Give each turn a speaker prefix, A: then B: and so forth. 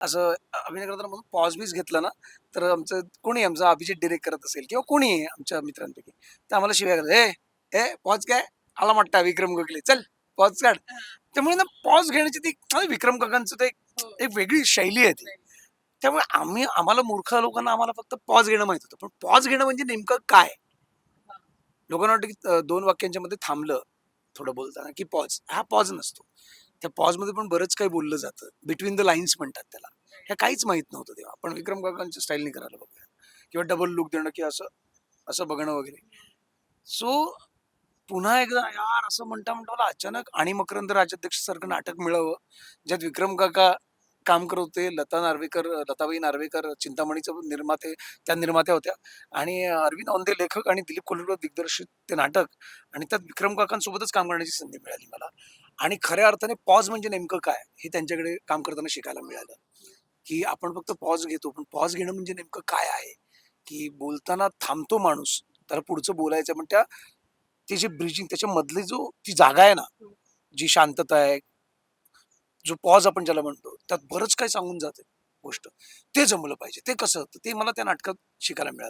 A: असं अभिनय करताना म्हणून पॉज बीज घेतला ना तर आमचं कोणी आमचा अभिजित डिरेक्ट करत असेल किंवा कोणी आहे आमच्या मित्रांपैकी तर आम्हाला शिवाय करत ए ए पॉज काय? आला म्हटता विक्रम गोखले चल पॉज काढ. त्यामुळे ना पॉज घेण्याची ती विक्रम काकांचं ते एक एक वेगळी शैली आहे ती. त्यामुळे आम्ही आम्हाला मूर्ख लोकांना आम्हाला फक्त पॉज घेणं माहीत होतं. पण पॉज घेणं म्हणजे नेमकं काय? लोकांना वाटतं की दोन वाक्यांच्या मध्ये थांबलं थोडं बोलताना की पॉज हा पॉज नसतो. त्या पॉजमध्ये पण बरंच काही बोललं जातं. बिटवीन द लाईन्स म्हणतात त्याला. हे काहीच माहीत नव्हतं तेव्हा. आपण विक्रम काकांच्या स्टाईलने करायला बघूया. किंवा डबल लुक देणं की असं असं बघणं वगैरे. सो पुन्हा एकदा यार असं म्हणता म्हणता मला अचानक आणि मकरंद राजाध्यक्ष सारखं नाटक मिळावं. ज्यात विक्रम काका काम करत होते. लता नार्वेकर लताबाई नार्वेकर चिंतामणीचं निर्माते त्या निर्मात्या होत्या. आणि अरविंद औंधे लेखक आणि दिलीप कोल्हेकर दिग्दर्शित ते नाटक. आणि त्यात विक्रम काकांसोबतच काम करण्याची संधी मिळाली. आणि खऱ्या अर्थाने पॉज म्हणजे नेमकं काय? हे त्यांच्याकडे काम करताना शिकायला मिळालं. की आपण फक्त पॉज घेतो पण पॉज घेणं म्हणजे नेमकं काय आहे? की बोलताना थांबतो माणूस त्याला पुढचं बोलायचं पण त्या ते जे ब्रिजिंग त्याच्यामधली जो ती जागा आहे ना जी शांतता आहे जो पॉज आपण ज्याला म्हणतो त्यात बरंच काही सांगून जाते गोष्ट. ते जमलं पाहिजे. ते कसं ते मला त्या नाटकात शिकायला मिळालं.